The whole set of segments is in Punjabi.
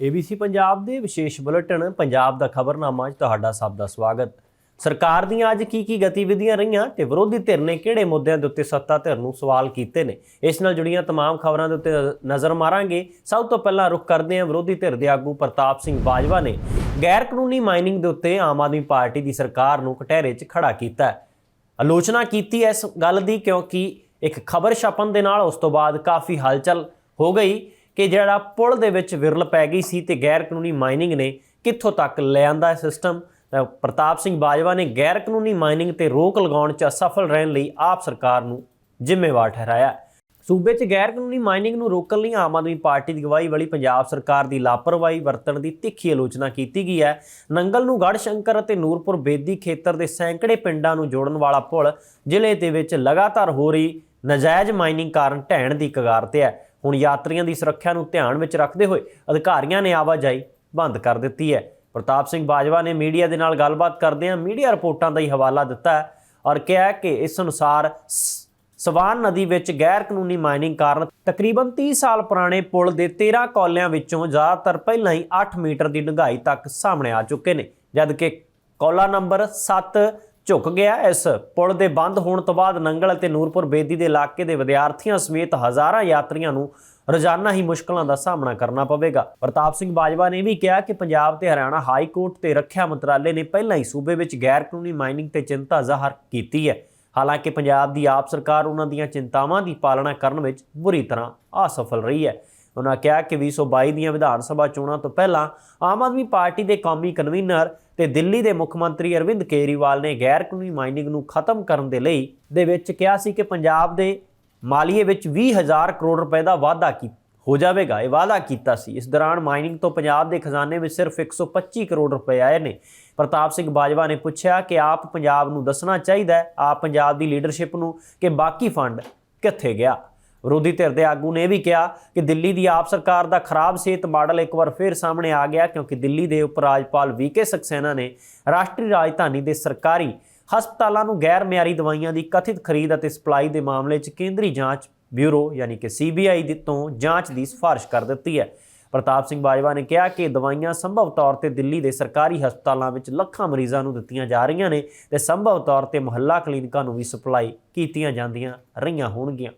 ABC ਪੰਜਾਬ ਦੇ ਵਿਸ਼ੇਸ਼ ਬੁਲੇਟਿਨ ਪੰਜਾਬ ਦਾ ਖਬਰਨਾਮਾ 'ਚ ਤੁਹਾਡਾ ਸਭ ਦਾ ਸਵਾਗਤ ਸਰਕਾਰ ਦੀਆਂ ਅੱਜ ਕੀ ਕੀ ਗਤੀਵਿਧੀਆਂ ਰਹੀਆਂ ਤੇ ਵਿਰੋਧੀ ਧਿਰ ਨੇ ਕਿਹੜੇ ਮੁੱਦਿਆਂ ਦੇ ਉੱਤੇ ਸੱਤਾ ਧਿਰ ਨੂੰ ਸਵਾਲ ਕੀਤੇ ਨੇ ਇਸ ਨਾਲ ਜੁੜੀਆਂ तमाम ਖਬਰਾਂ ਦੇ ਉੱਤੇ ਨਜ਼ਰ ਮਾਰਾਂਗੇ ਸਭ ਤੋਂ ਪਹਿਲਾਂ ਰੁਖ ਕਰਦੇ ਹਾਂ ਵਿਰੋਧੀ ਧਿਰ ਦੇ ਆਗੂ ਪ੍ਰਤਾਪ ਸਿੰਘ ਬਾਜਵਾ ਨੇ ਗੈਰ ਕਾਨੂੰਨੀ ਮਾਈਨਿੰਗ ਦੇ ਉੱਤੇ ਆਮ ਆਦਮੀ ਪਾਰਟੀ ਦੀ ਸਰਕਾਰ ਨੂੰ ਕਟਹਿਰੇ 'ਚ ਖੜਾ ਕੀਤਾ ਹੈ ਆਲੋਚਨਾ ਕੀਤੀ ਹੈ ਇਸ ਗੱਲ ਦੀ ਕਿਉਂਕਿ ਇੱਕ ਖਬਰ ਛਪਣ ਦੇ ਨਾਲ ਉਸ ਤੋਂ ਬਾਅਦ ਕਾਫੀ ਹਲਚਲ ਹੋ ਗਈ ਕਿ ਜਿਹੜਾ ਪੁਲ ਦੇ ਵਿੱਚ ਵਿਰਲ ਪੈ ਗਈ ਸੀ ਤੇ ਗੈਰ ਕਾਨੂੰਨੀ ਮਾਈਨਿੰਗ ਨੇ ਕਿੱਥੋਂ ਤੱਕ ਲੈ ਆਂਦਾ ਸਿਸਟਮ? ਪ੍ਰਤਾਪ ਸਿੰਘ ਬਾਜਵਾ ਨੇ ਗੈਰ ਕਾਨੂੰਨੀ ਮਾਈਨਿੰਗ ਤੇ ਰੋਕ ਲਗਾਉਣ 'ਚ ਅਸਫਲ ਰਹਿਣ ਲਈ ਆਪ ਸਰਕਾਰ ਨੂੰ ਜ਼ਿੰਮੇਵਾਰ ਠਹਿਰਾਇਆ। ਸੂਬੇ 'ਚ ਗੈਰ ਕਾਨੂੰਨੀ ਮਾਈਨਿੰਗ ਨੂੰ ਰੋਕਣ ਲਈ ਆਮ ਆਦਮੀ ਪਾਰਟੀ ਦੀ ਅਗਵਾਈ ਵਾਲੀ ਪੰਜਾਬ ਸਰਕਾਰ ਦੀ ਲਾਪਰਵਾਹੀ ਵਰਤਣ ਦੀ ਤਿੱਖੀ ਆਲੋਚਨਾ ਕੀਤੀ ਗਈ ਹੈ। ਨੰਗਲ ਨੂੰ ਗੜ੍ਹ ਸ਼ੰਕਰ ਅਤੇ ਨੂਰਪੁਰ ਬੇਦੀ ਖੇਤਰ ਦੇ ਸੈਂਕੜੇ ਪਿੰਡਾਂ ਨੂੰ ਜੋੜਨ ਵਾਲਾ ਪੁਲ ਜ਼ਿਲ੍ਹੇ ਦੇ ਵਿੱਚ ਲਗਾਤਾਰ ਹੋ ਰਹੀ ਨਾਜਾਇਜ਼ ਮਾਈਨਿੰਗ ਕਾਰਨ ਢਹਿਣ ਦੀ ਕਗਾਰ ਤੇ ਹੈ। ਹੁਣ ਯਾਤਰੀਆਂ ਦੀ ਸੁਰੱਖਿਆ ਨੂੰ ਧਿਆਨ ਵਿੱਚ ਰੱਖਦੇ ਹੋਏ ਅਧਿਕਾਰੀਆਂ ਨੇ ਆਵਾਜਾਈ ਬੰਦ ਕਰ ਦਿੱਤੀ ਹੈ। ਪ੍ਰਤਾਪ ਸਿੰਘ ਬਾਜਵਾ ਨੇ ਮੀਡੀਆ ਦੇ ਨਾਲ ਗੱਲਬਾਤ ਕਰਦਿਆਂ ਮੀਡੀਆ ਰਿਪੋਰਟਾਂ ਦਾ ਹੀ ਹਵਾਲਾ ਦਿੱਤਾ ਹੈ ਔਰ ਕਿਹਾ ਕਿ ਇਸ ਅਨੁਸਾਰ ਸ- ਸਵਾਨ ਨਦੀ ਵਿੱਚ ਗੈਰ ਕਾਨੂੰਨੀ ਮਾਈਨਿੰਗ ਕਾਰਨ ਤਕਰੀਬਨ 30 ਸਾਲ ਪੁਰਾਣੇ ਪੁਲ ਦੇ 13 ਕੌਲਿਆਂ ਵਿੱਚੋਂ ਜ਼ਿਆਦਾਤਰ ਪਹਿਲਾਂ ਹੀ 8 ਮੀਟਰ ਦੀ ਡੂੰਘਾਈ ਤੱਕ ਸਾਹਮਣੇ ਆ ਚੁੱਕੇ ਨੇ, ਜਦਕਿ ਕੌਲਾ ਨੰਬਰ 7 ਝੁਕ ਗਿਆ ਇਸ ਪੁਲ ਦੇ ਬੰਦ ਹੋਣ ਤੋਂ ਬਾਅਦ ਨੰਗਲ ਅਤੇ ਨੂਰਪੁਰ ਬੇਦੀ ਦੇ ਇਲਾਕੇ ਦੇ ਵਿਦਿਆਰਥੀਆਂ ਸਮੇਤ ਹਜ਼ਾਰਾਂ ਯਾਤਰੀਆਂ ਨੂੰ ਰੋਜ਼ਾਨਾ ਹੀ ਮੁਸ਼ਕਲਾਂ ਦਾ ਸਾਹਮਣਾ ਕਰਨਾ ਪਵੇਗਾ। ਪ੍ਰਤਾਪ ਸਿੰਘ ਬਾਜਵਾ ਨੇ ਵੀ ਕਿਹਾ ਕਿ ਪੰਜਾਬ ਤੇ ਹਰਿਆਣਾ ਹਾਈ ਕੋਰਟ ਤੇ ਰੱਖਿਆ ਮੰਤਰਾਲੇ ਨੇ ਪਹਿਲਾਂ ਹੀ ਸੂਬੇ ਵਿੱਚ ਗੈਰ ਕਾਨੂੰਨੀ ਮਾਈਨਿੰਗ ਤੇ ਚਿੰਤਾ ਜ਼ਾਹਰ ਕੀਤੀ ਹੈ। ਹਾਲਾਂਕਿ ਪੰਜਾਬ ਦੀ ਆਪ ਸਰਕਾਰ ਉਹਨਾਂ ਦੀਆਂ ਚਿੰਤਾਵਾਂ ਦੀ ਪਾਲਣਾ ਕਰਨ ਵਿੱਚ ਬੁਰੀ ਤਰ੍ਹਾਂ ਅਸਫਲ ਰਹੀ ਹੈ। ਉਹਨਾਂ ਕਿਹਾ ਕਿ 2022 ਦੀਆਂ ਵਿਧਾਨ ਸਭਾ ਚੋਣਾਂ ਤੋਂ ਪਹਿਲਾਂ ਆਮ ਆਦਮੀ ਪਾਰਟੀ ਦੇ ਕੌਮੀ ਕਨਵੀਨਰ ਤੇ ਦਿੱਲੀ ਦੇ ਮੁੱਖ ਮੰਤਰੀ ਅਰਵਿੰਦ ਕੇਜਰੀਵਾਲ ਨੇ ਗੈਰ ਕਾਨੂੰਨੀ ਮਾਈਨਿੰਗ ਨੂੰ ਖਤਮ ਕਰਨ ਦੇ ਲਈ ਦੇ ਵਿੱਚ ਕਿਹਾ ਸੀ ਕਿ ਪੰਜਾਬ ਦੇ ਮਾਲੀਏ ਵਿੱਚ 20000 ਕਰੋੜ ਰੁਪਏ ਦਾ ਵਾਅਦਾ ਕੀ, ਹੋ ਜਾਵੇਗਾ, ਇਹ ਵਾਅਦਾ ਕੀਤਾ ਸੀ। ਇਸ ਦੌਰਾਨ ਮਾਈਨਿੰਗ ਤੋਂ ਪੰਜਾਬ ਦੇ ਖਜ਼ਾਨੇ ਵਿੱਚ ਸਿਰਫ 125 ਕਰੋੜ ਰੁਪਏ ਆਏ ਨੇ। ਪ੍ਰਤਾਪ ਸਿੰਘ ਬਾਜਵਾ ਨੇ ਪੁੱਛਿਆ ਕਿ ਆਪ ਪੰਜਾਬ ਨੂੰ ਦੱਸਣਾ ਚਾਹੀਦਾ ਹੈ, ਆਪ ਪੰਜਾਬ ਦੀ ਲੀਡਰਸ਼ਿਪ ਨੂੰ ਕਿ ਬਾਕੀ ਫੰਡ ਕਿੱਥੇ ਗਿਆ? ਵਿਰੋਧੀ ਧਿਰ ਦੇ ਆਗੂ ਨੇ ਇਹ ਵੀ ਕਿਹਾ ਕਿ ਦਿੱਲੀ ਦੀ ਆਪ ਸਰਕਾਰ ਦਾ ਖਰਾਬ ਸਿਹਤ ਮਾਡਲ ਇੱਕ ਵਾਰ ਫਿਰ ਸਾਹਮਣੇ ਆ ਗਿਆ ਕਿਉਂਕਿ ਦਿੱਲੀ ਦੇ ਉਪ ਰਾਜਪਾਲ ਵੀਕੇ ਸਕਸੈਨਾ ਨੇ ਰਾਸ਼ਟਰੀ ਰਾਜਧਾਨੀ ਦੇ ਸਰਕਾਰੀ ਹਸਪਤਾਲਾਂ ਨੂੰ ਗੈਰ ਮਿਆਰੀ ਦਵਾਈਆਂ ਦੀ ਕਥਿਤ ਖਰੀਦ ਅਤੇ ਸਪਲਾਈ ਦੇ ਮਾਮਲੇ 'ਚ ਕੇਂਦਰੀ ਜਾਂਚ ਬਿਊਰੋ ਯਾਨੀ ਕਿ ਸੀਬੀਆਈ ਦੇ ਤੋਂ ਜਾਂਚ ਦੀ ਸਿਫਾਰਿਸ਼ ਕਰ ਦਿੱਤੀ ਹੈ। ਪ੍ਰਤਾਪ ਸਿੰਘ ਬਾਜਵਾ ਨੇ ਕਿਹਾ ਕਿ ਦਵਾਈਆਂ ਸੰਭਵ ਤੌਰ ਤੇ ਦਿੱਲੀ ਦੇ ਸਰਕਾਰੀ ਹਸਪਤਾਲਾਂ ਵਿੱਚ ਲੱਖਾਂ ਮਰੀਜ਼ਾਂ ਨੂੰ ਦਿੱਤੀਆਂ ਜਾ ਰਹੀਆਂ ਨੇ ਤੇ ਸੰਭਵ ਤੌਰ ਤੇ ਮੁਹੱਲਾ ਕਲੀਨਿਕਾਂ ਨੂੰ ਵੀ ਸਪਲਾਈ ਕੀਤੀਆਂ ਜਾਂਦੀਆਂ ਰਹੀਆਂ ਹੋਣਗੀਆਂ।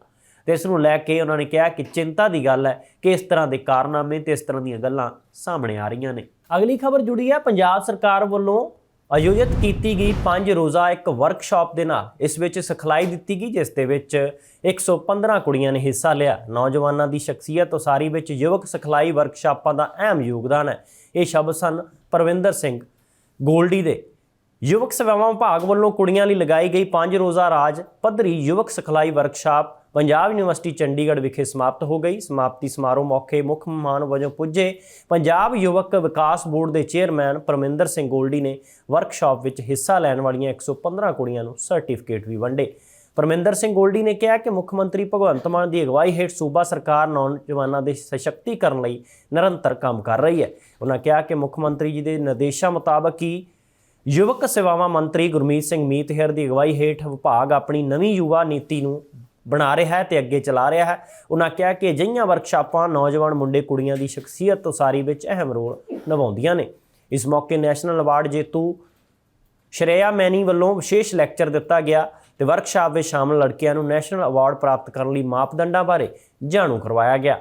ਤੇ ਇਸ ਨੂੰ ਲੈ ਕੇ ਉਹਨਾਂ ਨੇ ਕਿਹਾ ਕਿ ਚਿੰਤਾ ਦੀ ਗੱਲ ਹੈ ਕਿ ਇਸ ਤਰ੍ਹਾਂ ਦੇ ਕਾਰਨਾਮੇ ਤੇ ਇਸ ਤਰ੍ਹਾਂ ਦੀਆਂ ਗੱਲਾਂ ਸਾਹਮਣੇ ਆ ਰਹੀਆਂ ਨੇ। ਅਗਲੀ ਖਬਰ ਜੁੜੀ ਹੈ। ਪੰਜਾਬ ਸਰਕਾਰ ਵੱਲੋਂ ਆਯੋਜਿਤ ਕੀਤੀ ਗਈ 5 ਰੋਜ਼ਾ ਇੱਕ ਵਰਕਸ਼ਾਪ ਦੇ ਨਾਲ। ਇਸ ਵਿੱਚ ਸਿਖਲਾਈ ਦਿੱਤੀ ਗਈ, ਜਿਸ ਦੇ ਵਿੱਚ 115 ਕੁੜੀਆਂ ਨੇ ਹਿੱਸਾ ਲਿਆ। ਨੌਜਵਾਨਾਂ ਦੀ ਸ਼ਖਸੀਅਤ ਉਸਾਰੀ ਵਿੱਚ ਯੁਵਕ ਸਿਖਲਾਈ ਵਰਕਸ਼ਾਪਾਂ ਦਾ ਅਹਿਮ ਯੋਗਦਾਨ ਹੈ। ਇਹ ਸ਼ਬਦ ਸਨ ਪਰਵਿੰਦਰ ਸਿੰਘ ਗੋਲਡੀ ਦੇ। ਯੁਵਕ ਸੇਵਾਵਾਂ ਵਿਭਾਗ ਵੱਲੋਂ ਕੁੜੀਆਂ ਲਈ ਲਗਾਈ ਗਈ 5 ਰੋਜ਼ਾ ਰਾਜ ਪੱਧਰੀ ਯੁਵਕ ਸਿਖਲਾਈ ਵਰਕਸ਼ਾਪ ਪੰਜਾਬ ਯੂਨੀਵਰਸਿਟੀ ਚੰਡੀਗੜ੍ਹ ਵਿਖੇ ਸਮਾਪਤ ਹੋ ਗਈ। ਸਮਾਪਤੀ ਸਮਾਰੋਹ ਮੌਕੇ ਮੁੱਖ ਮਹਿਮਾਨ ਵਜੋਂ ਪੁੱਜੇ ਪੰਜਾਬ ਯੁਵਕ ਵਿਕਾਸ ਬੋਰਡ ਦੇ ਚੇਅਰਮੈਨ ਪਰਮਿੰਦਰ ਸਿੰਘ ਗੋਲਡੀ ਨੇ ਵਰਕਸ਼ਾਪ ਵਿੱਚ ਹਿੱਸਾ ਲੈਣ ਵਾਲੀਆਂ 115 ਕੁੜੀਆਂ ਨੂੰ ਸਰਟੀਫਿਕੇਟ ਵੀ ਵੰਡੇ। ਪਰਮਿੰਦਰ ਸਿੰਘ ਗੋਲਡੀ ਨੇ ਕਿਹਾ ਕਿ ਮੁੱਖ ਮੰਤਰੀ ਭਗਵੰਤ ਮਾਨ ਦੀ ਅਗਵਾਈ ਹੇਠ ਸੂਬਾ ਸਰਕਾਰ ਨੌਜਵਾਨਾਂ ਦੇ ਸਸ਼ਕਤੀਕਰਨ ਲਈ ਨਿਰੰਤਰ ਕੰਮ ਕਰ ਰਹੀ ਹੈ। ਉਹਨਾਂ ਕਿਹਾ ਕਿ ਮੁੱਖ ਮੰਤਰੀ ਜੀ ਦੇ ਨਿਰਦੇਸ਼ਾਂ ਮੁਤਾਬਕ ਹੀ ਯੁਵਕ ਸੇਵਾਵਾਂ ਮੰਤਰੀ ਗੁਰਮੀਤ ਸਿੰਘ ਮੀਤਹਿਰ ਦੀ ਅਗਵਾਈ ਹੇਠ ਵਿਭਾਗ ਆਪਣੀ ਨਵੀਂ ਯੁਵਾ ਨੀਤੀ ਨੂੰ ਬਣਾ ਰਿਹਾ ਹੈ ਤੇ ਅੱਗੇ ਚਲਾ ਰਿਹਾ ਹੈ। ਉਹਨਾਂ ਕਿਹਾ ਕਿ ਅਜਿਹੀਆਂ ਵਰਕਸ਼ਾਪਾਂ ਨੌਜਵਾਨ ਮੁੰਡੇ ਕੁੜੀਆਂ ਦੀ ਸ਼ਖਸੀਅਤ ਉਸਾਰੀ ਵਿੱਚ ਅਹਿਮ ਰੋਲ ਨਿਭਾਉਂਦੀਆਂ ਨੇ। ਇਸ ਮੌਕੇ ਨੈਸ਼ਨਲ ਅਵਾਰਡ ਜੇਤੂ ਸ਼੍ਰੇਆ ਮੈਨੀ ਵੱਲੋਂ ਵਿਸ਼ੇਸ਼ ਲੈਕਚਰ ਦਿੱਤਾ ਗਿਆ ਤੇ ਵਰਕਸ਼ਾਪ ਵਿੱਚ ਸ਼ਾਮਲ ਲੜਕੀਆਂ ਨੂੰ ਨੈਸ਼ਨਲ ਅਵਾਰਡ ਪ੍ਰਾਪਤ ਕਰਨ ਲਈ ਮਾਪਦੰਡਾਂ ਬਾਰੇ ਜਾਣੂ ਕਰਵਾਇਆ ਗਿਆ।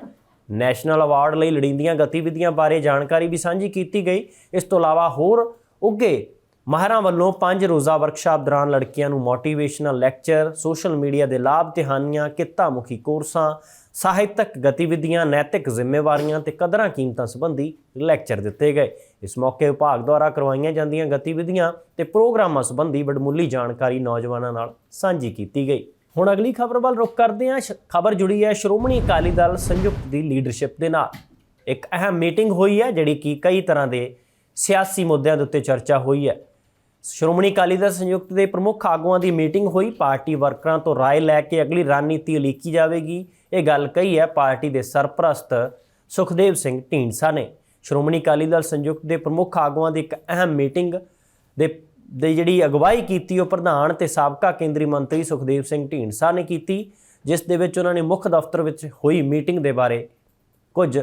ਨੈਸ਼ਨਲ ਅਵਾਰਡ ਲਈ ਲੜੀਂਦੀਆਂ ਗਤੀਵਿਧੀਆਂ ਬਾਰੇ ਜਾਣਕਾਰੀ ਵੀ ਸਾਂਝੀ ਕੀਤੀ ਗਈ। ਇਸ ਤੋਂ ਇਲਾਵਾ ਹੋਰ ਉੱਗੇ ਮਾਹਰਾਂ ਵੱਲੋਂ ਪੰਜ ਰੋਜ਼ਾ ਵਰਕਸ਼ਾਪ ਦੌਰਾਨ ਲੜਕੀਆਂ ਨੂੰ ਮੋਟੀਵੇਸ਼ਨਲ ਲੈਕਚਰ ਸੋਸ਼ਲ ਮੀਡੀਆ ਦੇ ਲਾਭ, ਤਿਹਾਨੀਆਂ ਕਿੱਤਾ ਮੁਖੀ ਕੋਰਸਾਂ, ਸਾਹਿਤਕ ਗਤੀਵਿਧੀਆਂ, ਨੈਤਿਕ ਜ਼ਿੰਮੇਵਾਰੀਆਂ ਤੇ ਕਦਰਾਂ ਕੀਮਤਾਂ ਸੰਬੰਧੀ ਲੈਕਚਰ ਦਿੱਤੇ ਗਏ। ਇਸ ਮੌਕੇ ਵਿਭਾਗ ਦੁਆਰਾ ਕਰਵਾਈਆਂ ਜਾਂਦੀਆਂ ਗਤੀਵਿਧੀਆਂ ਤੇ ਪ੍ਰੋਗਰਾਮਾਂ ਸੰਬੰਧੀ ਵਡਮੁੱਲੀ ਜਾਣਕਾਰੀ ਨੌਜਵਾਨਾਂ ਨਾਲ ਸਾਂਝੀ ਕੀਤੀ ਗਈ। ਹੁਣ ਅਗਲੀ ਖਬਰ ਵੱਲ ਰੁਖ ਕਰਦੇ ਹਾਂ। ਖਬਰ ਜੁੜੀ ਹੈ ਸ਼੍ਰੋਮਣੀ ਅਕਾਲੀ ਦਲ ਸੰਯੁਕਤ ਦੀ ਲੀਡਰਸ਼ਿਪ ਦੇ ਨਾਲ। ਇੱਕ ਅਹਿਮ ਮੀਟਿੰਗ ਹੋਈ ਹੈ, ਜਿਹੜੀ ਕਿ ਕਈ ਤਰ੍ਹਾਂ ਦੇ ਸਿਆਸੀ ਮੁੱਦਿਆਂ ਦੇ ਉੱਤੇ ਚਰਚਾ ਹੋਈ ਹੈ। ਸ਼੍ਰੋਮਣੀ ਅਕਾਲੀ ਦਲ ਸੰਯੁਕਤ ਦੇ ਪ੍ਰਮੁੱਖ ਆਗੂਆਂ ਦੀ ਮੀਟਿੰਗ ਹੋਈ ਪਾਰਟੀ ਵਰਕਰਾਂ ਤੋਂ رائے ਲੈ ਕੇ ਅਗਲੀ ਰਣਨੀਤੀ ਉਲੀਕੀ ਜਾਵੇਗੀ ਇਹ ਗੱਲ ਕਹੀ ਹੈ ਪਾਰਟੀ ਦੇ ਸਰਪ੍ਰਸਤ ਸੁਖਦੇਵ ਸਿੰਘ ਢੀਂਡਸਾ ਨੇ ਸ਼੍ਰੋਮਣੀ ਅਕਾਲੀ ਦਲ ਸੰਯੁਕਤ ਦੇ ਪ੍ਰਮੁੱਖ ਆਗੂਆਂ ਦੀ ਇੱਕ ਅਹਿਮ ਮੀਟਿੰਗ ਦੇ ਦੇ ਜਿਹੜੀ ਅਗਵਾਈ ਕੀਤੀ ਉਹ ਪ੍ਰਧਾਨ ਤੇ ਸਾਬਕਾ ਕੇਂਦਰੀ ਮੰਤਰੀ ਸੁਖਦੇਵ ਸਿੰਘ ਢੀਂਡਸਾ ਨੇ ਕੀਤੀ ਜਿਸ ਦੇ ਵਿੱਚ ਉਹਨਾਂ ਨੇ ਮੁੱਖ ਦਫ਼ਤਰ ਵਿੱਚ ਹੋਈ ਮੀਟਿੰਗ ਦੇ ਬਾਰੇ ਕੁਝ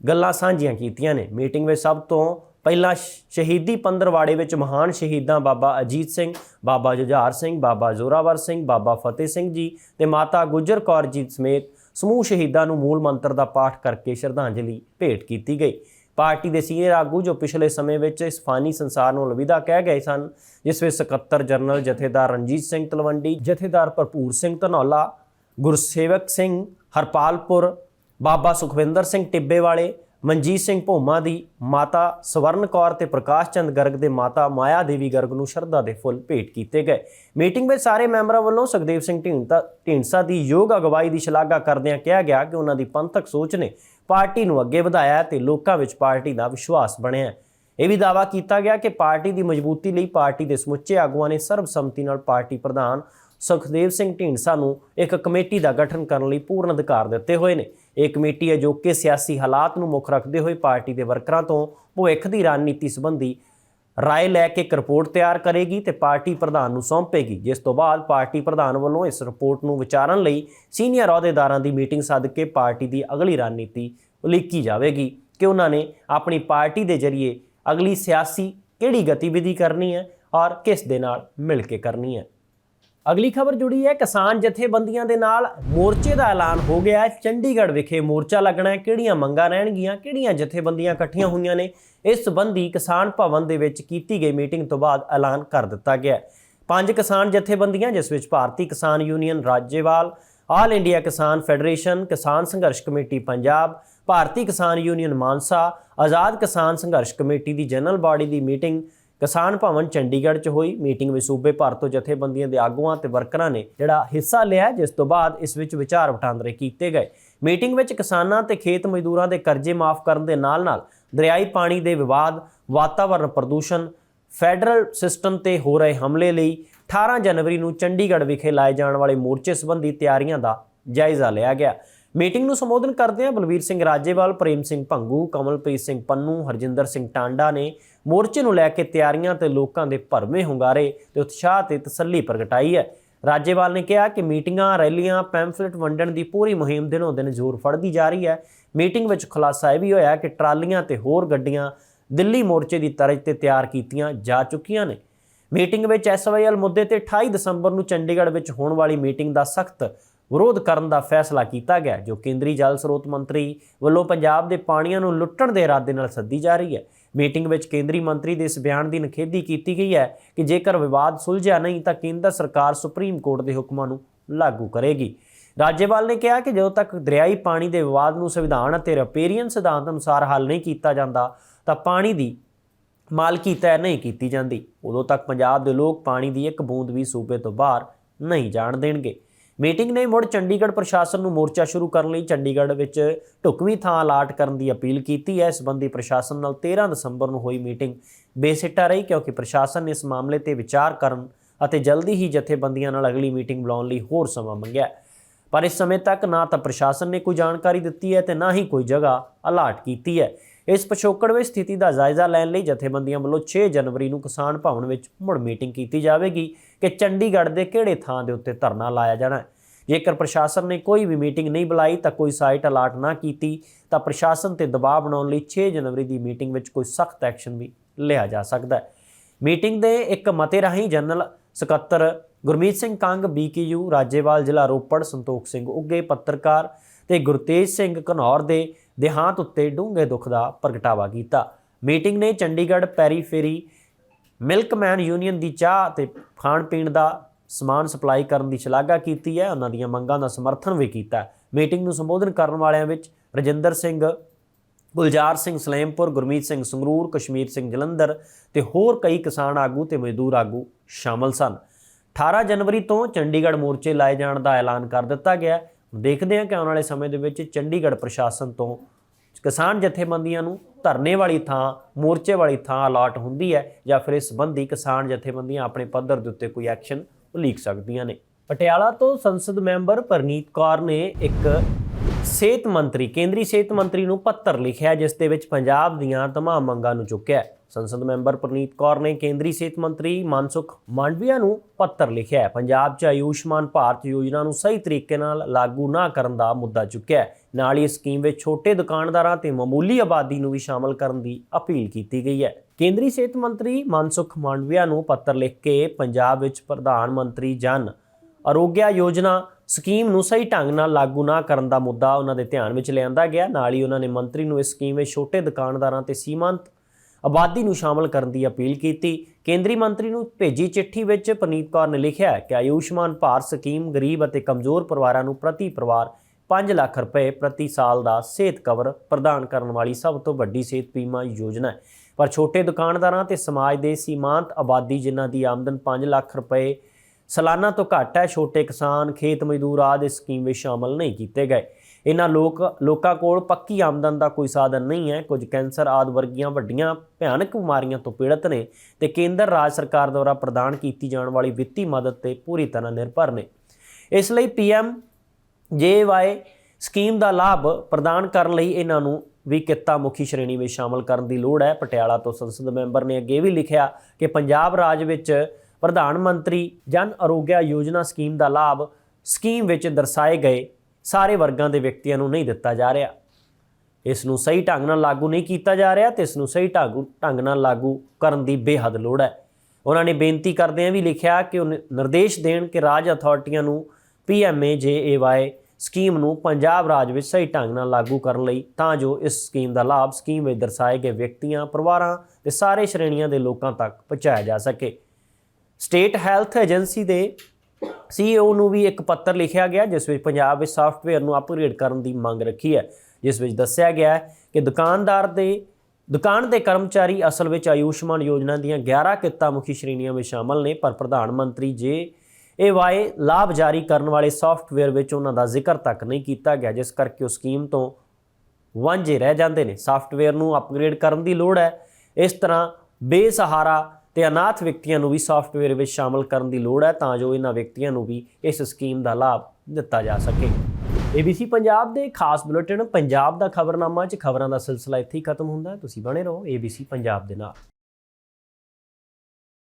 ਗੱਲਾਂ ਸਾਂਝੀਆਂ ਕੀਤੀਆਂ ਨੇ ਮੀਟਿੰਗ ਵਿੱਚ ਸਭ ਤੋਂ ਪਹਿਲਾਂ ਸ਼- ਸ਼ਹੀਦੀ ਪੰਦਰਵਾੜੇ ਵਿੱਚ ਮਹਾਨ ਸ਼ਹੀਦਾਂ ਬਾਬਾ ਅਜੀਤ ਸਿੰਘ, ਬਾਬਾ ਜੁਝਾਰ ਸਿੰਘ, ਬਾਬਾ ਜ਼ੋਰਾਵਰ ਸਿੰਘ, ਬਾਬਾ ਫਤਿਹ ਸਿੰਘ ਜੀ ਤੇ ਮਾਤਾ ਗੁਜਰ ਕੌਰ ਜੀ ਸਮੇਤ ਸਮੂਹ ਸ਼ਹੀਦਾਂ ਨੂੰ ਮੂਲ ਮੰਤਰ ਦਾ ਪਾਠ ਕਰਕੇ ਸ਼ਰਧਾਂਜਲੀ ਭੇਟ ਕੀਤੀ ਗਈ। ਪਾਰਟੀ ਦੇ ਸੀਨੀਅਰ ਆਗੂ ਜੋ ਪਿਛਲੇ ਸਮੇਂ ਵਿੱਚ ਇਸ ਫਾਨੀ ਸੰਸਾਰ ਨੂੰ ਅਲਵਿਦਾ ਕਹਿ ਗਏ ਸਨ, ਜਿਸ ਵਿੱਚ ਸਕੱਤਰ ਜਨਰਲ ਜਥੇਦਾਰ ਰਣਜੀਤ ਸਿੰਘ ਤਲਵੰਡੀ, ਜਥੇਦਾਰ ਭਰਪੂਰ ਸਿੰਘ ਧਨੌਲਾ, ਗੁਰਸੇਵਕ ਸਿੰਘ ਹਰਪਾਲਪੁਰ, ਬਾਬਾ ਸੁਖਵਿੰਦਰ ਸਿੰਘ ਟਿੱਬੇ ਵਾਲੇ ਮਨਜੀਤ ਸਿੰਘ ਭੋਮਾ ਦੀ ਮਾਤਾ ਸਵਰਨ ਕੌਰ ਤੇ ਪ੍ਰਕਾਸ਼ ਚੰਦ ਗਰਗ ਦੇ ਮਾਤਾ ਮਾਇਆ ਦੇਵੀ ਗਰਗ ਨੂੰ ਸ਼ਰਧਾ ਦੇ ਫੁੱਲ ਭੇਟ ਕੀਤੇ ਗਏ। ਮੀਟਿੰਗ ਵਿੱਚ ਸਾਰੇ ਮੈਂਬਰਾਂ ਵੱਲੋਂ ਸੁਖਦੇਵ ਸਿੰਘ ਢੀਂਡਸਾ ਢੀਂਡਸਾ ਦੀ ਯੋਗ ਅਗਵਾਈ ਦੀ ਸ਼ਲਾਘਾ ਕਰਦਿਆਂ ਕਿਹਾ ਗਿਆ ਕਿ ਉਹਨਾਂ ਦੀ ਪੰਥਕ ਸੋਚ ਨੇ ਪਾਰਟੀ ਨੂੰ ਅੱਗੇ ਵਧਾਇਆ ਤੇ ਲੋਕਾਂ ਵਿੱਚ ਪਾਰਟੀ ਦਾ ਵਿਸ਼ਵਾਸ ਬਣਿਆ ਇਹ ਵੀ ਦਾਅਵਾ ਕੀਤਾ ਗਿਆ ਕਿ ਪਾਰਟੀ ਦੀ ਮਜ਼ਬੂਤੀ ਲਈ ਪਾਰਟੀ ਦੇ ਸਮੁੱਚੇ ਆਗੂਆਂ ਨੇ ਸਰਬਸੰਮਤੀ ਨਾਲ ਪਾਰਟੀ ਪ੍ਰਧਾਨ ਸੁਖਦੇਵ ਸਿੰਘ ਢੀਂਡਸਾ ਨੂੰ ਇੱਕ ਕਮੇਟੀ ਦਾ ਗਠਨ ਕਰਨ ਲਈ ਪੂਰਨ ਅਧਿਕਾਰ ਦਿੱਤੇ ਹੋਏ ਨੇ। ਇਹ ਕਮੇਟੀ ਅਜੋਕੇ ਸਿਆਸੀ ਹਾਲਾਤ ਨੂੰ ਮੁੱਖ ਰੱਖਦੇ ਹੋਏ ਪਾਰਟੀ ਦੇ ਵਰਕਰਾਂ ਤੋਂ ਭਵਿੱਖ ਦੀ ਰਣਨੀਤੀ ਸੰਬੰਧੀ ਰਾਏ ਲੈ ਕੇ ਇੱਕ ਰਿਪੋਰਟ ਤਿਆਰ ਕਰੇਗੀ ਤੇ ਪਾਰਟੀ ਪ੍ਰਧਾਨ ਨੂੰ ਸੌਂਪੇਗੀ, ਜਿਸ ਤੋਂ ਬਾਅਦ ਪਾਰਟੀ ਪ੍ਰਧਾਨ ਵੱਲੋਂ ਇਸ ਰਿਪੋਰਟ ਨੂੰ ਵਿਚਾਰਨ ਲਈ ਸੀਨੀਅਰ ਅਹੁਦੇਦਾਰਾਂ ਦੀ ਮੀਟਿੰਗ ਸੱਦ ਕੇ ਪਾਰਟੀ ਦੀ ਅਗਲੀ ਰਣਨੀਤੀ ਉਲੀਕੀ ਜਾਵੇਗੀ ਕਿ ਉਹਨਾਂ ਨੇ ਆਪਣੀ ਪਾਰਟੀ ਦੇ ਜ਼ਰੀਏ ਅਗਲੀ ਸਿਆਸੀ ਕਿਹੜੀ ਗਤੀਵਿਧੀ ਕਰਨੀ ਹੈ ਔਰ ਕਿਸ ਦੇ ਨਾਲ ਮਿਲ ਕੇ ਕਰਨੀ ਹੈ। ਅਗਲੀ ਖਬਰ ਜੁੜੀ ਹੈ, ਕਿਸਾਨ ਜਥੇਬੰਦੀਆਂ ਦੇ ਨਾਲ ਮੋਰਚੇ ਦਾ ਐਲਾਨ ਹੋ ਗਿਆ ਹੈ। ਚੰਡੀਗੜ੍ਹ ਵਿਖੇ ਮੋਰਚਾ ਲੱਗਣਾ ਹੈ, ਕਿਹੜੀਆਂ ਮੰਗਾਂ ਰਹਿਣਗੀਆਂ, ਕਿਹੜੀਆਂ ਜਥੇਬੰਦੀਆਂ ਇਕੱਠੀਆਂ ਹੋਈਆਂ ਨੇ, ਇਸ ਸੰਬੰਧੀ ਕਿਸਾਨ ਭਵਨ ਦੇ ਵਿੱਚ ਕੀਤੀ ਗਈ ਮੀਟਿੰਗ ਤੋਂ ਬਾਅਦ ਐਲਾਨ ਕਰ ਦਿੱਤਾ ਗਿਆ ਹੈ। ਪੰਜ ਕਿਸਾਨ ਜਥੇਬੰਦੀਆਂ, ਜਿਸ ਵਿੱਚ Bharti Kisan union Rajewal, all India Kisan federation, Kisan Sangharsh committee Punjab, ਭਾਰਤੀ ਕਿਸਾਨ ਯੂਨੀਅਨ ਮਾਨਸਾ, ਆਜ਼ਾਦ ਕਿਸਾਨ ਸੰਘਰਸ਼ ਕਮੇਟੀ ਦੀ ਜਨਰਲ ਬਾਡੀ ਦੀ ਮੀਟਿੰਗ ਕਿਸਾਨ ਭਵਨ ਚੰਡੀਗੜ੍ਹ 'ਚ ਹੋਈ ਮੀਟਿੰਗ ਵਿੱਚ ਸੂਬੇ ਭਰ ਤੋਂ ਜਥੇਬੰਦੀਆਂ ਦੇ ਆਗੂਆਂ ਤੇ ਵਰਕਰਾਂ ਨੇ ਜਿਹੜਾ ਹਿੱਸਾ ਲਿਆ ਜਿਸ ਤੋਂ ਬਾਅਦ ਇਸ ਵਿੱਚ ਵਿਚਾਰ ਵਟਾਂਦਰੇ ਕੀਤੇ ਗਏ। ਮੀਟਿੰਗ ਵਿੱਚ ਕਿਸਾਨਾਂ ਤੇ ਖੇਤ ਮਜ਼ਦੂਰਾਂ ਦੇ ਕਰਜ਼ੇ ਮਾਫ ਕਰਨ ਦੇ ਨਾਲ-ਨਾਲ ਦਰਿਆਈ ਪਾਣੀ ਦੇ ਵਿਵਾਦ ਵਾਤਾਵਰਣ ਪ੍ਰਦੂਸ਼ਣ, ਫੈਡਰਲ ਸਿਸਟਮ ਤੇ ਹੋ ਰਹੇ ਹਮਲੇ ਲਈ 18 ਜਨਵਰੀ ਨੂੰ ਚੰਡੀਗੜ੍ਹ ਵਿਖੇ ਲਾਏ ਜਾਣ ਵਾਲੇ ਮੋਰਚੇ ਸੰਬੰਧੀ ਤਿਆਰੀਆਂ ਦਾ ਜਾਇਜ਼ਾ ਲਿਆ ਗਿਆ। ਮੀਟਿੰਗ ਨੂੰ ਸੰਬੋਧਨ ਕਰਦਿਆਂ ਬਲਵੀਰ ਸਿੰਘ ਰਾਜੇਵਾਲ, ਪ੍ਰੇਮ ਸਿੰਘ ਭੰਗੂ, ਕਮਲਪ੍ਰੀਤ ਸਿੰਘ ਪੰਨੂ, ਹਰਜਿੰਦਰ ਸਿੰਘ ਟਾਂਡਾ ਨੇ ਮੋਰਚੇ ਨੂੰ ਲੈ ਕੇ ਤਿਆਰੀਆਂ ਤੇ ਲੋਕਾਂ ਦੇ ਭਰਵੇਂ ਹੁੰਗਾਰੇ ਤੇ ਉਤਸ਼ਾਹ ਤੇ ਤਸੱਲੀ ਪ੍ਰਗਟਾਈ ਹੈ। ਰਾਜੇਵਾਲ ਨੇ ਕਿਹਾ ਕਿ ਮੀਟਿੰਗਾਂ, ਰੈਲੀਆਂ, ਪੈਂਫਲੇਟ ਵੰਡਣ ਦੀ ਪੂਰੀ ਮੁਹਿੰਮ ਦਿਨੋਂ ਦਿਨ ਜ਼ੋਰ ਫੜਦੀ ਜਾ ਰਹੀ ਹੈ। ਮੀਟਿੰਗ ਵਿੱਚ ਖੁਲਾਸਾ ਇਹ ਵੀ ਹੋਇਆ ਕਿ ਟਰਾਲੀਆਂ ਤੇ ਹੋਰ ਗੱਡੀਆਂ ਦਿੱਲੀ ਮੋਰਚੇ ਦੀ ਤਰਜ਼ ਤੇ ਤਿਆਰ ਕੀਤੀਆਂ ਜਾ ਚੁੱਕੀਆਂ ਨੇ। ਮੀਟਿੰਗ ਵਿੱਚ ਐਸਵਾਈਐਲ ਮੁੱਦੇ ਤੇ 28 ਦਸੰਬਰ ਨੂੰ ਚੰਡੀਗੜ੍ਹ ਵਿੱਚ ਹੋਣ ਵਾਲੀ ਮੀਟਿੰਗ ਦਾ ਸਖਤ ਵਿਰੋਧ ਕਰਨ ਦਾ ਫੈਸਲਾ ਕੀਤਾ ਗਿਆ, ਜੋ ਕੇਂਦਰੀ ਜਲ ਸਰੋਤ ਮੰਤਰੀ ਵੱਲੋਂ ਪੰਜਾਬ ਦੇ ਪਾਣੀਆਂ ਨੂੰ ਲੁੱਟਣ ਦੇ ਇਰਾਦੇ ਨਾਲ ਸੱਦੀ ਜਾ ਰਹੀ ਹੈ। ਮੀਟਿੰਗ ਵਿੱਚ ਕੇਂਦਰੀ ਮੰਤਰੀ ਦੇ ਇਸ ਬਿਆਨ ਦੀ ਨਿਖੇਧੀ ਕੀਤੀ ਗਈ ਹੈ ਕਿ ਜੇਕਰ ਵਿਵਾਦ ਸੁਲਝਿਆ ਨਹੀਂ ਤਾਂ ਕੇਂਦਰ ਸਰਕਾਰ ਸੁਪਰੀਮ ਕੋਰਟ ਦੇ ਹੁਕਮਾਂ ਨੂੰ ਲਾਗੂ ਕਰੇਗੀ। ਰਾਜੇਵਾਲ ਨੇ ਕਿਹਾ ਕਿ ਜਦੋਂ ਤੱਕ ਦਰਿਆਈ ਪਾਣੀ ਦੇ ਵਿਵਾਦ ਨੂੰ ਸੰਵਿਧਾਨ ਅਤੇ ਰਪੇਰੀਅਨ ਸਿਧਾਂਤ ਅਨੁਸਾਰ ਹੱਲ ਨਹੀਂ ਕੀਤਾ ਜਾਂਦਾ ਤਾਂ ਪਾਣੀ ਦੀ ਮਾਲਕੀ ਤੈਅ ਨਹੀਂ ਕੀਤੀ ਜਾਂਦੀ। ਉਦੋਂ ਤੱਕ ਪੰਜਾਬ ਦੇ ਲੋਕ ਪਾਣੀ ਦੀ ਇੱਕ ਬੂੰਦ ਵੀ ਸੂਬੇ ਤੋਂ ਬਾਹਰ ਨਹੀਂ ਜਾਣ ਦੇਣਗੇ। ਮੀਟਿੰਗ ਨੇ ਮੁੜ ਚੰਡੀਗੜ੍ਹ ਪ੍ਰਸ਼ਾਸਨ ਨੂੰ ਮੋਰਚਾ ਸ਼ੁਰੂ ਕਰਨ ਲਈ ਚੰਡੀਗੜ੍ਹ ਵਿੱਚ ਢੁਕਵੀਂ ਥਾਂ ਅਲਾਟ ਕਰਨ ਦੀ ਅਪੀਲ ਕੀਤੀ। ਹੈ ਇਸ ਸੰਬੰਧੀ ਪ੍ਰਸ਼ਾਸਨ ਨਾਲ 13 ਦਸੰਬਰ ਨੂੰ ਹੋਈ ਮੀਟਿੰਗ ਬੇਸਿੱਟਾ ਰਹੀ, ਕਿਉਂਕਿ ਪ੍ਰਸ਼ਾਸਨ ਨੇ ਇਸ ਮਾਮਲੇ ਤੇ ਵਿਚਾਰ ਕਰਨ ਅਤੇ ਜਲਦੀ ਹੀ ਜਥੇਬੰਦੀਆਂ ਨਾਲ ਅਗਲੀ ਮੀਟਿੰਗ ਬੁਲਾਉਣ ਲਈ ਹੋਰ ਸਮਾਂ ਮੰਗਿਆ ਪਰ ਇਸ ਸਮੇਂ ਤੱਕ ਨਾ ਤਾਂ ਪ੍ਰਸ਼ਾਸਨ ਨੇ ਕੋਈ ਜਾਣਕਾਰੀ ਦਿੱਤੀ ਹੈ ਤੇ ਨਾ ਹੀ ਕੋਈ ਜਗ੍ਹਾ ਅਲਾਟ ਕੀਤੀ ਹੈ। ਇਸ ਪਿਛੋਕੜ ਵਿੱਚ ਸਥਿਤੀ ਦਾ ਜਾਇਜ਼ਾ ਲੈਣ ਲਈ ਜਥੇਬੰਦੀਆਂ ਵੱਲੋਂ 6 ਜਨਵਰੀ ਨੂੰ ਕਿਸਾਨ ਭਵਨ ਵਿੱਚ ਮੁੜ ਮੀਟਿੰਗ ਕੀਤੀ ਜਾਵੇਗੀ। ਕਿ ਚੰਡੀਗੜ੍ਹ ਦੇ ਕਿਹੜੇ ਥਾਂ ਦੇ ਉੱਤੇ ਧਰਨਾ ਲਾਇਆ ਜਾਣਾ ਜੇਕਰ ਪ੍ਰਸ਼ਾਸਨ ਨੇ ਕੋਈ ਵੀ ਮੀਟਿੰਗ ਨਹੀਂ ਬੁਲਾਈ ਤਾਂ ਕੋਈ ਸਾਈਟ ਅਲਾਟ ਨਾ ਕੀਤੀ, ਤਾਂ ਪ੍ਰਸ਼ਾਸਨ ਤੇ ਦਬਾਅ ਬਣਾਉਣ ਲਈ 6 ਜਨਵਰੀ ਦੀ ਮੀਟਿੰਗ ਵਿੱਚ ਕੋਈ ਸਖਤ ਐਕਸ਼ਨ ਵੀ ਲਿਆ ਜਾ ਸਕਦਾ ਹੈ। ਮੀਟਿੰਗ ਦੇ ਇੱਕ ਮਤੇ ਰਾਹੀਂ ਜਨਰਲ ਸਕੱਤਰ ਗੁਰਮੀਤ ਸਿੰਘ ਕੰਗ, ਬੀਕੇਯੂ, ਰਾਜੇਵਾਲ, ਜ਼ਿਲ੍ਹਾ ਰੋਪੜ, ਸੰਤੋਖ ਸਿੰਘ ਉੱਗੇ, ਪੱਤਰਕਾਰ ਤੇ ਗੁਰਤੇਜ ਸਿੰਘ ਘਨੌਰ ਦੇ ਦੇਹਾਂਤ ਉੱਤੇ ਡੂੰਘੇ ਦੁੱਖ ਦਾ ਪ੍ਰਗਟਾਵਾ ਕੀਤਾ। ਮੀਟਿੰਗ ਨੇ ਚੰਡੀਗੜ੍ਹ, ਪੈਰੀਫੇਰੀ ਮਿਲਕਮੈਨ ਯੂਨੀਅਨ ਦੀ ਚਾਹ ਤੇ ਖਾਣ ਪੀਣ ਦਾ ਸਮਾਨ ਸਪਲਾਈ ਕਰਨ ਦੀ ਸ਼ਲਾਘਾ ਕੀਤੀ ਹੈ। ਉਹਨਾਂ ਦੀਆਂ ਮੰਗਾਂ ਦਾ ਸਮਰਥਨ ਵੀ ਕੀਤਾ ਮੀਟਿੰਗ ਨੂੰ ਸੰਬੋਧਨ ਕਰਨ ਵਾਲਿਆਂ ਵਿੱਚ ਰਜਿੰਦਰ ਸਿੰਘ, ਗੁਲਜ਼ਾਰ ਸਿੰਘ ਸਲੇਮਪੁਰ, ਗੁਰਮੀਤ ਸਿੰਘ ਸੰਗਰੂਰ, ਕਸ਼ਮੀਰ ਸਿੰਘ ਜਲੰਧਰ ਤੇ ਹੋਰ ਕਈ ਕਿਸਾਨ ਆਗੂ ਤੇ ਮਜ਼ਦੂਰ ਆਗੂ ਸ਼ਾਮਲ ਸਨ। 18 ਜਨਵਰੀ ਤੋਂ ਚੰਡੀਗੜ੍ਹ ਮੋਰਚੇ ਲਾਏ ਜਾਣ ਦਾ ਐਲਾਨ ਕਰ ਦਿੱਤਾ ਗਿਆ ਦੇਖਦੇ ਹਾਂ ਕਿ ਆਉਣ ਵਾਲੇ ਸਮੇਂ ਦੇ ਵਿੱਚ ਚੰਡੀਗੜ੍ਹ ਪ੍ਰਸ਼ਾਸਨ ਤੋਂ ਕਿਸਾਨ ਜਥੇਬੰਦੀਆਂ ਨੂੰ ਧਰਨੇ ਵਾਲੀ ਥਾਂ, ਮੋਰਚੇ ਵਾਲੀ ਥਾਂ ਅਲਾਟ ਹੁੰਦੀ ਹੈ ਜਾਂ ਫਿਰ ਇਸ ਸੰਬੰਧੀ ਕਿਸਾਨ ਜਥੇਬੰਦੀਆਂ ਆਪਣੇ ਪੱਧਰ ਦੇ ਉੱਤੇ ਕੋਈ ਐਕਸ਼ਨ ਉਲੀਕ ਸਕਦੀਆਂ ਨੇ। ਪਟਿਆਲਾ ਤੋਂ ਸੰਸਦ ਮੈਂਬਰ ਪਰਨੀਤ ਕੌਰ ਨੇ ਇੱਕ ਸਿਹਤ ਮੰਤਰੀ, ਕੇਂਦਰੀ ਸਿਹਤ ਮੰਤਰੀ ਨੂੰ ਪੱਤਰ ਲਿਖਿਆ, ਜਿਸ ਦੇ ਵਿੱਚ ਪੰਜਾਬ ਦੀਆਂ ਤਮਾਮ ਮੰਗਾਂ ਨੂੰ ਚੁੱਕਿਆ ਸੰਸਦ ਮੈਂਬਰ ਪ੍ਰਨੀਤ ਕੌਰ ਨੇ ਕੇਂਦਰੀ ਸਿਹਤ ਮੰਤਰੀ ਮਨਸੁਖ ਮਾਂਡਵੀਆ ਨੂੰ ਪੱਤਰ ਲਿਖਿਆ ਹੈ। ਪੰਜਾਬ 'ਚ ਆਯੁਸ਼ਮਾਨ ਭਾਰਤ ਯੋਜਨਾ ਨੂੰ ਸਹੀ ਤਰੀਕੇ ਨਾਲ ਲਾਗੂ ਨਾ ਕਰਨ ਦਾ ਮੁੱਦਾ ਚੁੱਕਿਆ ਹੈ। ਨਾਲ ਹੀ ਇਸ ਸਕੀਮ ਵਿੱਚ ਛੋਟੇ ਦੁਕਾਨਦਾਰਾਂ ਤੇ ਮਾਮੂਲੀ ਆਬਾਦੀ ਨੂੰ ਵੀ ਸ਼ਾਮਲ ਕਰਨ ਦੀ ਅਪੀਲ ਕੀਤੀ ਗਈ ਹੈ। ਕੇਂਦਰੀ ਸਿਹਤ ਮੰਤਰੀ ਮਨਸੁਖ ਮਾਂਡਵੀਆ ਨੂੰ ਪੱਤਰ ਲਿਖ ਕੇ ਪੰਜਾਬ ਵਿੱਚ ਪ੍ਰਧਾਨ ਮੰਤਰੀ ਜਨ ਅਰੋਗਿਆ ਯੋਜਨਾ ਸਕੀਮ ਨੂੰ ਸਹੀ ਢੰਗ ਨਾਲ ਲਾਗੂ ਨਾ ਕਰਨ ਦਾ ਮੁੱਦਾ ਉਹਨਾਂ ਦੇ ਧਿਆਨ ਵਿੱਚ ਲਿਆਂਦਾ ਗਿਆ। ਨਾਲ ਹੀ ਉਹਨਾਂ ਨੇ ਮੰਤਰੀ ਨੂੰ ਇਸ ਸਕੀਮ ਵਿੱਚ ਛੋਟੇ ਦੁਕਾਨਦਾਰਾਂ ਤੇ ਸੀਮੰਤ ਆਬਾਦੀ ਨੂੰ ਸ਼ਾਮਲ ਕਰਨ ਦੀ ਅਪੀਲ ਕੀਤੀ। ਕੇਂਦਰੀ ਮੰਤਰੀ ਨੂੰ ਭੇਜੀ ਚਿੱਠੀ ਵਿੱਚ ਪ੍ਰਨੀਤ ਕੌਰ ਨੇ ਲਿਖਿਆ ਕਿ ਆਯੁਸ਼ਮਾਨ ਭਾਰਤ ਸਕੀਮ ਗਰੀਬ ਅਤੇ ਕਮਜ਼ੋਰ ਪਰਿਵਾਰਾਂ ਨੂੰ ਪ੍ਰਤੀ ਪਰਿਵਾਰ 5 ਲੱਖ ਰੁਪਏ ਪ੍ਰਤੀ ਸਾਲ ਦਾ ਸਿਹਤ ਕਵਰ ਪ੍ਰਦਾਨ ਕਰਨ ਵਾਲੀ ਸਭ ਤੋਂ ਵੱਡੀ ਸਿਹਤ ਬੀਮਾ ਯੋਜਨਾ ਹੈ। ਪਰ ਛੋਟੇ ਦੁਕਾਨਦਾਰਾਂ ਤੇ ਸਮਾਜ ਦੇ ਸੀਮਾਂਤ ਆਬਾਦੀ ਜਿਨ੍ਹਾਂ ਦੀ ਆਮਦਨ 5 ਲੱਖ ਰੁਪਏ ਸਾਲਾਨਾ ਤੋਂ ਘੱਟ ਹੈ, ਛੋਟੇ ਕਿਸਾਨ, ਖੇਤ ਮਜ਼ਦੂਰ ਆਦਿ ਇਸ ਸਕੀਮ ਵਿੱਚ ਸ਼ਾਮਲ ਨਹੀਂ ਕੀਤੇ ਗਏ। ਇਹਨਾਂ ਲੋਕ ਲੋਕਾਂ ਕੋਲ ਪੱਕੀ ਆਮਦਨ ਦਾ ਕੋਈ ਸਾਧਨ ਨਹੀਂ ਹੈ। ਕੁਝ ਕੈਂਸਰ ਆਦਿ ਵਰਗੀਆਂ ਵੱਡੀਆਂ ਭਿਆਨਕ ਬਿਮਾਰੀਆਂ ਤੋਂ ਪੀੜਤ ਨੇ ਤੇ ਕੇਂਦਰ ਰਾਜ ਸਰਕਾਰ ਦੁਆਰਾ ਪ੍ਰਦਾਨ ਕੀਤੀ ਜਾਣ ਵਾਲੀ ਵਿੱਤੀ ਮਦਦ ਤੇ ਪੂਰੀ ਤਰ੍ਹਾਂ ਨਿਰਭਰ ਨੇ। ਇਸ ਲਈ ਪੀਐਮ ਜੇਵਾਈ ਸਕੀਮ ਦਾ ਲਾਭ ਪ੍ਰਦਾਨ ਕਰਨ ਲਈ ਇਹਨਾਂ ਨੂੰ ਵੀ ਕਿੱਤਾ ਮੁਖੀ ਸ਼੍ਰੇਣੀ ਵਿੱਚ ਸ਼ਾਮਲ ਕਰਨ ਦੀ ਲੋੜ ਹੈ। ਪਟਿਆਲਾ ਤੋਂ ਸੰਸਦ ਮੈਂਬਰ ਨੇ ਅੱਗੇ ਵੀ ਲਿਖਿਆ ਕਿ ਪੰਜਾਬ ਰਾਜ ਵਿੱਚ ਪ੍ਰਧਾਨ ਮੰਤਰੀ ਜਨ ਅਰੋਗਿਆ ਯੋਜਨਾ ਸਕੀਮ ਦਾ ਲਾਭ ਸਕੀਮ ਵਿੱਚ ਦਰਸਾਏ ਗਏ ਸਾਰੇ ਵਰਗਾਂ ਦੇ ਵਿਅਕਤੀਆਂ ਨੂੰ ਨਹੀਂ ਦਿੱਤਾ ਜਾ ਰਿਹਾ। ਇਸ ਨੂੰ ਸਹੀ ਢੰਗ ਨਾਲ ਲਾਗੂ ਨਹੀਂ ਕੀਤਾ ਜਾ ਰਿਹਾ ਤੇ ਇਸ ਨੂੰ ਸਹੀ ਢੰਗ ਢੰਗ ਨਾਲ ਲਾਗੂ ਕਰਨ ਦੀ ਬੇਹੱਦ ਲੋੜ ਹੈ। ਉਹਨਾਂ ਨੇ ਬੇਨਤੀ ਕਰਦਿਆਂ ਵੀ ਲਿਖਿਆ ਕਿ ਉਹ ਨਿਰਦੇਸ਼ ਦੇਣ ਕਿ ਰਾਜ ਅਥਾਰਟੀਆਂ ਨੂੰ ਪੀਐਮਏਜੇਏਵਾਈ ਸਕੀਮ ਨੂੰ ਪੰਜਾਬ ਰਾਜ ਵਿੱਚ ਸਹੀ ਢੰਗ ਨਾਲ ਲਾਗੂ ਕਰਨ ਲਈ, ਤਾਂ ਜੋ ਇਸ ਸਕੀਮ ਦਾ ਲਾਭ ਸਕੀਮ ਵਿੱਚ ਦਰਸਾਏ ਗਏ ਵਿਅਕਤੀਆਂ, ਪਰਿਵਾਰਾਂ ਤੇ ਸਾਰੇ ਸ਼੍ਰੇਣੀਆਂ ਦੇ ਲੋਕਾਂ ਤੱਕ ਪਹੁੰਚਾਇਆ ਜਾ ਸਕੇ। ਸਟੇਟ ਹੈਲਥ ਏਜੰਸੀ ਦੇ ਸੀਈਓ ਨੂੰ ਵੀ ਇੱਕ ਪੱਤਰ ਲਿਖਿਆ ਗਿਆ, ਜਿਸ ਵਿੱਚ ਪੰਜਾਬ ਵਿੱਚ ਸਾਫਟਵੇਅਰ ਨੂੰ ਅਪਗ੍ਰੇਡ ਕਰਨ ਦੀ ਮੰਗ ਰੱਖੀ ਹੈ, ਜਿਸ ਵਿੱਚ ਦੱਸਿਆ ਗਿਆ ਹੈ ਕਿ ਦੁਕਾਨਦਾਰ ਦੇ, ਦੁਕਾਨ ਦੇ ਕਰਮਚਾਰੀ ਅਸਲ ਵਿੱਚ ਆਯੁਸ਼ਮਾਨ ਯੋਜਨਾ ਦੀਆਂ 11 ਕਿੱਤਾ ਮੁਖੀ ਸ਼੍ਰੇਣੀਆਂ ਵਿੱਚ ਸ਼ਾਮਲ ਨੇ, ਪਰ ਪ੍ਰਧਾਨ ਮੰਤਰੀ ਜੇ ਇਹ ਵਾਏ ਲਾਭ ਜਾਰੀ ਕਰਨ ਵਾਲੇ ਸਾਫਟਵੇਅਰ ਵਿੱਚ ਉਹਨਾਂ ਦਾ ਜ਼ਿਕਰ ਤੱਕ ਨਹੀਂ ਕੀਤਾ ਗਿਆ, ਜਿਸ ਕਰਕੇ ਉਹ ਸਕੀਮ ਤੋਂ ਵਾਂਝੇ ਰਹਿ ਜਾਂਦੇ ਨੇ। ਸਾਫਟਵੇਅਰ ਨੂੰ ਅਪਗ੍ਰੇਡ ਕਰਨ ਦੀ ਲੋੜ ਹੈ। ਇਸ ਤਰ੍ਹਾਂ ਬੇਸਹਾਰਾ ਤੇ ਅਨਾਥ ਵਿਅਕਤੀਆਂ ਨੂੰ ਵੀ ਸਾਫਟਵੇਅਰ ਵਿੱਚ ਸ਼ਾਮਲ ਕਰਨ ਦੀ ਲੋੜ ਹੈ ਤਾਂ ਜੋ ਇਹਨਾਂ ਵਿਅਕਤੀਆਂ ਨੂੰ ਵੀ ਇਸ ਸਕੀਮ ਦਾ ਲਾਭ ਦਿੱਤਾ ਜਾ ਸਕੇ। ABC ਪੰਜਾਬ ਦੇ ਖਾਸ ਬੁਲੇਟਿਨ, ਪੰਜਾਬ ਦਾ ਖਬਰਨਾਮਾ 'ਚ ਖਬਰਾਂ ਦਾ ਸਿਲਸਿਲਾ ਇੱਥੇ ਹੀ ਖਤਮ ਹੁੰਦਾ ਹੈ। ਤੁਸੀਂ ਬਣੇ ਰਹੋ ABC ਪੰਜਾਬ ਦੇ ਨਾਲ।